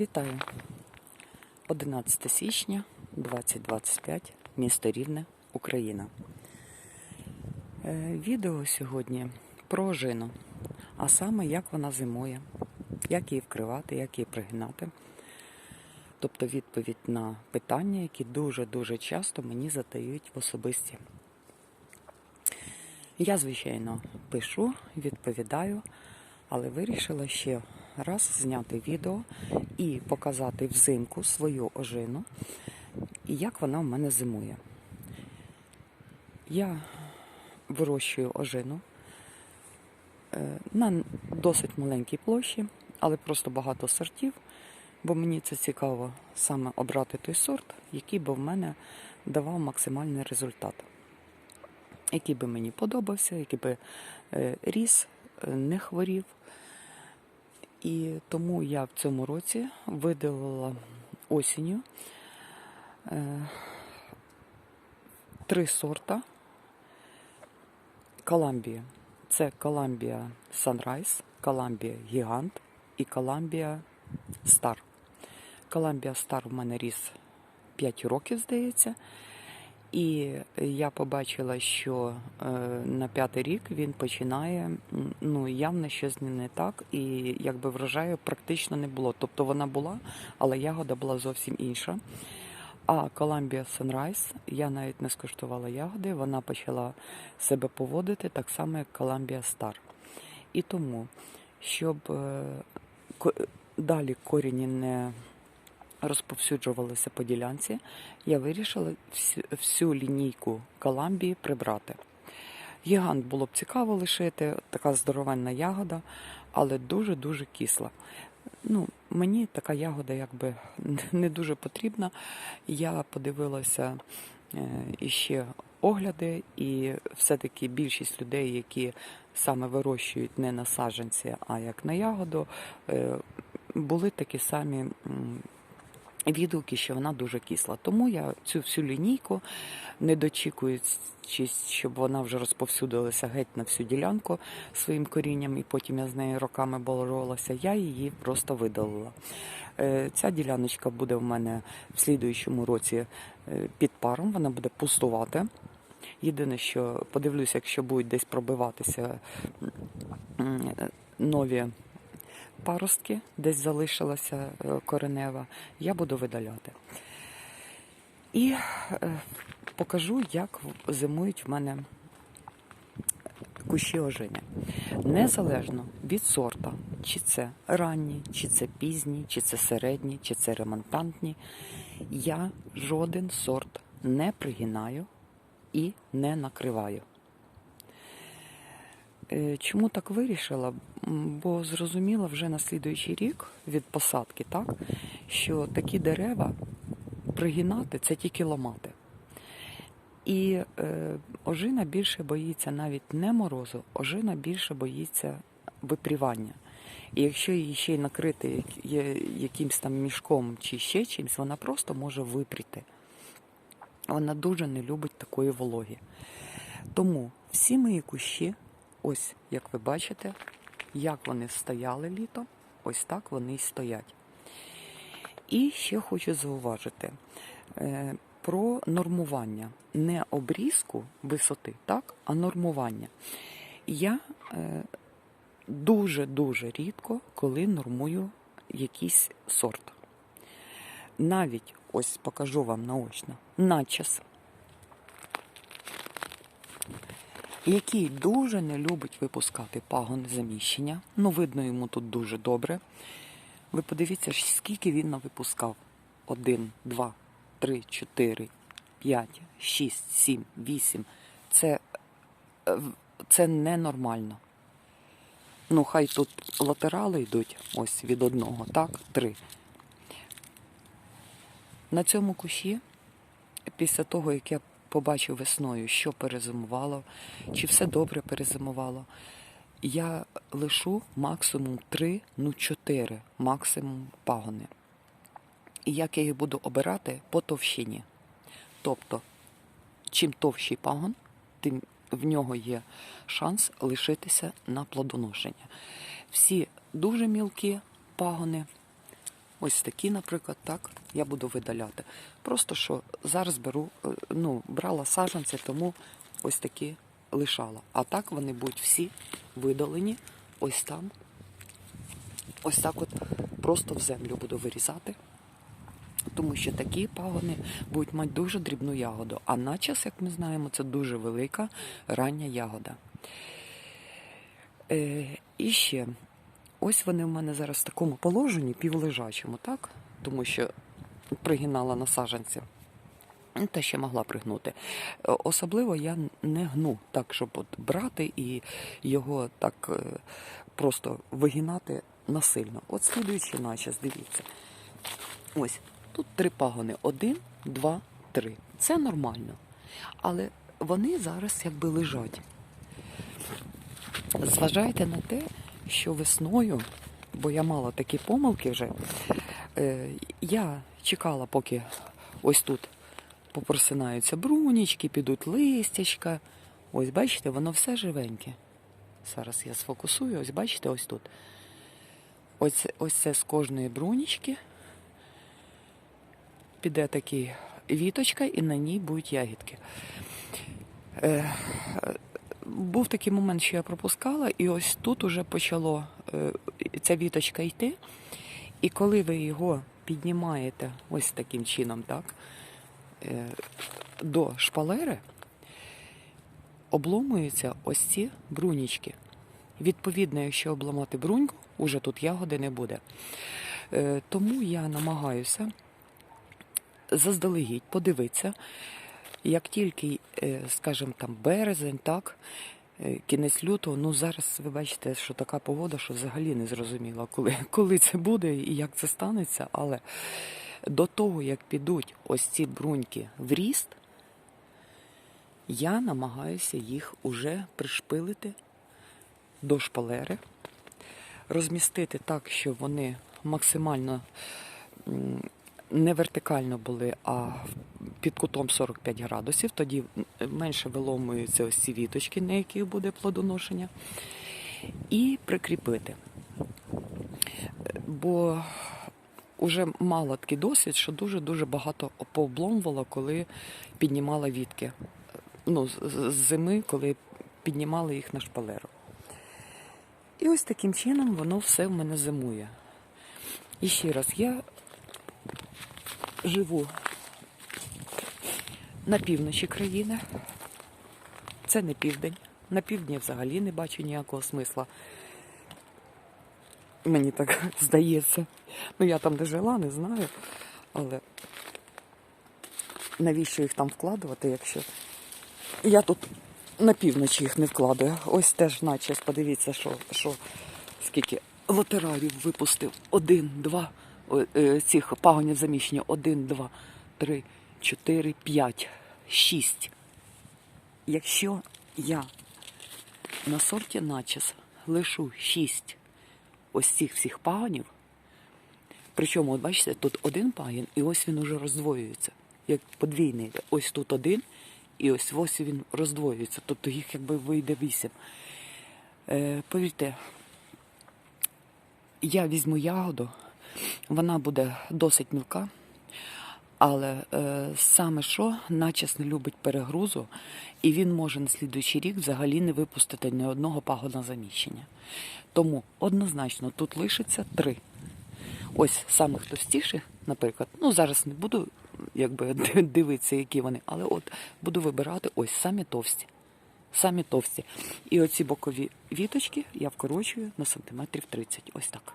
Вітаю! 11 січня 2025, місто Рівне, Україна. Е, Відео сьогодні про ожину, а саме як вона зимує, як її вкривати, як її пригинати. Тобто відповідь на питання, які дуже-дуже часто мені задають в особисті. Я, звичайно, пишу, відповідаю, але вирішила ще раз зняти відео і показати взимку свою ожину і як вона в мене зимує. Я вирощую ожину е, на досить маленькій площі, але просто багато сортів, бо мені це цікаво саме обрати той сорт, який би в мене давав максимальний результат який би мені подобався, який би е, ріс, е, не хворів. І тому я в цьому році видалила осінню е, три сорта Каламбія. Це Каламбія Sunrise, Каламбія Гігант і Каламбія Стар. Каламбія Стар в мене ріс 5 років, здається. І я побачила, що е, на п'ятий рік він починає ну явно щось не так, і якби врожаю практично не було. Тобто вона була, але ягода була зовсім інша. А Columbia Sunrise, я навіть не скуштувала ягоди, вона почала себе поводити так само, як Columbia Star. І тому, щоб е, ко- далі корінні не розповсюджувалися по ділянці, я вирішила всю, лінійку Коламбії прибрати. Гігант було б цікаво лишити, така здоровенна ягода, але дуже-дуже кисла. Ну, мені така ягода якби не дуже потрібна. Я подивилася е, іще огляди, і все-таки більшість людей, які саме вирощують не на саджанці, а як на ягоду, е, були такі самі відгуки, що вона дуже кисла. Тому я цю всю лінійку, не дочікуючись, щоб вона вже розповсюдилася геть на всю ділянку своїм корінням, і потім я з нею роками боролася, я її просто видалила. Е, Ця діляночка буде в мене в слідуючому році е, під паром, вона буде пустувати. Єдине, що подивлюся, якщо будуть десь пробиватися нові паростки, десь залишилася е, коренева, я буду видаляти. І е, покажу, як зимують в мене кущі ожини. Незалежно від сорта, чи це ранні, чи це пізні, чи це середні, чи це ремонтантні, я жоден сорт не пригинаю і не накриваю. Е, Чому так вирішила? Бо зрозуміла вже на слідуючий рік від посадки, так, що такі дерева пригинати це тільки ламати. І е, ожина більше боїться навіть не морозу, ожина більше боїться випрівання. І якщо її ще й накрити якимсь там мішком чи ще чимось, вона просто може випріти. Вона дуже не любить такої вологи. Тому всі мої кущі, ось як ви бачите, як вони стояли літо, ось так вони й стоять. І ще хочу зауважити е, про нормування. Не обрізку висоти, так, а нормування. Я е, дуже-дуже рідко, коли нормую якийсь сорт. Навіть ось покажу вам наочно начес, який дуже не любить випускати пагони заміщення. Ну, видно йому тут дуже добре. Ви подивіться, скільки він навипускав. Один, два, три, чотири, п'ять, шість, сім, вісім. Це, е, це ненормально. Ну, хай тут латерали йдуть ось від одного, так, три. На цьому кущі, після того, як я побачив весною, що перезимувало, чи все добре перезимувало, я лишу максимум 3, ну 4 максимум пагони. І як я їх буду обирати по товщині. Тобто, чим товщий пагон, тим в нього є шанс лишитися на плодоношення. Всі дуже мілкі пагони Ось такі, наприклад, так, я буду видаляти. Просто що зараз беру, е, ну, брала саджанці, тому ось такі лишала. А так вони будуть всі видалені ось там. Ось так от просто в землю буду вирізати. Тому що такі пагони будуть мати дуже дрібну ягоду. А начас, як ми знаємо, це дуже велика рання ягода. Е, і ще, ось вони в мене зараз в такому положенні, півлежачому, так? Тому що пригинала на саджанці. Ну, Те ще могла пригнути. Е, Особливо я не гну так, щоб от брати і його так е, просто вигинати насильно. От слідуючи наче, дивіться. Ось тут три пагони: один, два, три. Це нормально. Але вони зараз якби лежать. Зважайте на те, що весною, бо я мала такі помилки вже, е, я чекала, поки ось тут попросинаються брунічки, підуть листячка. Ось бачите, воно все живеньке. Зараз я сфокусую, ось бачите, ось тут. Ось, ось це з кожної брунічки піде такий віточка, і на ній будуть ягідки. Був такий момент, що я пропускала, і ось тут уже почало е, ця віточка йти. І коли ви його піднімаєте ось таким чином, так, е, до шпалери, обломуються ось ці брунічки. Відповідно, якщо обламати бруньку, уже тут ягоди не буде. Е, тому я намагаюся заздалегідь подивитися, як тільки, е, скажімо, там березень, так, е, кінець лютого, ну зараз ви бачите, що така погода, що взагалі не зрозуміла, коли, коли це буде і як це станеться. Але до того, як підуть ось ці бруньки в ріст, я намагаюся їх уже пришпилити до шпалери, розмістити так, щоб вони максимально не вертикально були, а під кутом 45 градусів. Тоді менше виломуються ось ці віточки, на яких буде плодоношення. І прикріпити. Бо вже мала такий досвід, що дуже-дуже багато пообломувала, коли піднімала вітки. Ну, з- зими, коли піднімали їх на шпалеру. І ось таким чином воно все в мене зимує. І ще раз, я живу на півночі країни. Це не південь. На півдні взагалі не бачу ніякого смисла. Мені так здається. Ну, я там де жила, не знаю. Але навіщо їх там вкладувати, якщо я тут на півночі їх не вкладаю. Ось теж наче, подивіться, що, що скільки лотерарів випустив. Один, два, цих пагонів заміщення. Один, два, три, чотири, п'ять, шість. Якщо я на сорті начес лишу шість ось цих всіх пагонів, причому, от бачите, тут один пагін, і ось він уже роздвоюється. Як подвійний. Ось тут один, і ось ось він роздвоюється. Тобто їх якби вийде вісім. Е, повірте, я візьму ягоду, вона буде досить мілка, але е, саме що начес не любить перегрузу, і він може на слідуючий рік взагалі не випустити ні одного пагона заміщення. Тому однозначно тут лишиться три. Ось самих товстіших, наприклад, ну зараз не буду якби дивитися, які вони, але от буду вибирати ось самі товсті. Самі товсті. І оці бокові віточки я вкорочую на сантиметрів 30. Ось так.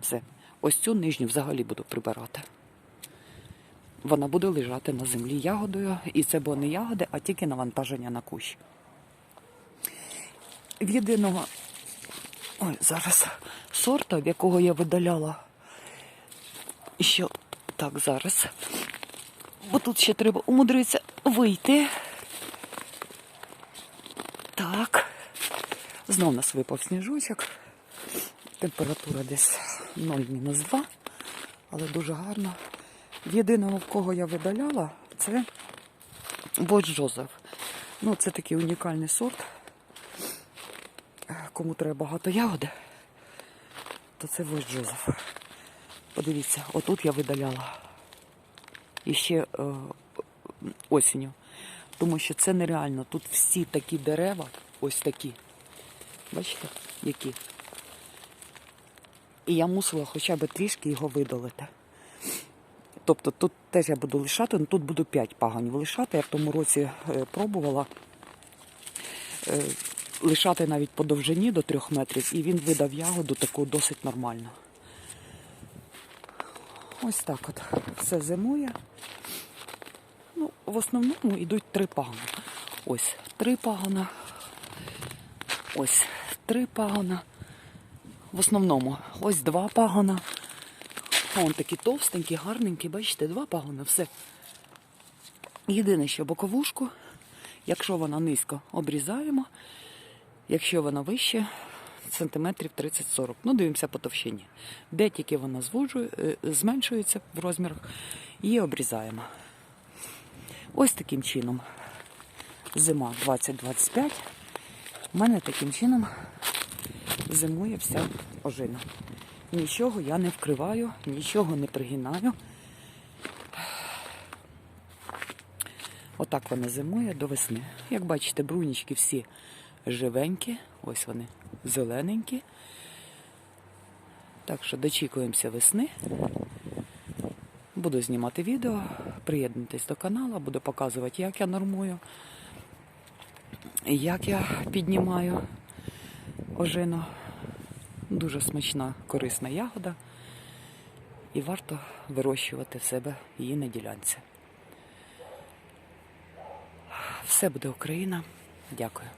Все. Ось цю нижню взагалі буду прибирати. Вона буде лежати на землі ягодою, і це буде не ягоди, а тільки навантаження на кущ. В єдиного ой, зараз сорта, в якого я видаляла. Що так зараз. Бо тут ще треба умудритися вийти. Так. Знов нас випав сніжочок. Температура десь 0-2, але дуже гарно. Єдиного, в кого я видаляла, це Боч Джозеф. Ну, це такий унікальний сорт. Кому треба багато ягоди, то це Войс Джозеф. Подивіться, отут я видаляла. І ще е, осінню. Тому що це нереально. Тут всі такі дерева, ось такі. Бачите, які. І я мусила хоча б трішки його видалити. Тобто тут теж я буду лишати, але тут буду 5 паганів лишати. Я в тому році е, пробувала е, лишати навіть по довжині до 3 метрів, і він видав ягоду таку досить нормальну. Ось так от все зимує. Ну, в основному йдуть три пагона. Ось три пагона. Ось три пагона. В основному ось два пагона. Вон такі товстенькі, гарненькі, бачите, два пагона, все. Єдине, що боковушку, якщо вона низько, обрізаємо. Якщо вона вище, сантиметрів 30-40. Ну, дивимося по товщині. Де тільки вона звужує, е, зменшується в розмірах, її обрізаємо. Ось таким чином. Зима 2025. У мене таким чином зимує вся ожина. Нічого я не вкриваю, нічого не пригинаю. Отак вона зимує до весни. Як бачите, брунічки всі живенькі, ось вони зелененькі. Так що дочікуємося весни. Буду знімати відео, приєднуйтесь до каналу, буду показувати, як я нормую, як я піднімаю ожину. Дуже смачна, корисна ягода. І варто вирощувати в себе її на ділянці. Все буде Україна. Дякую.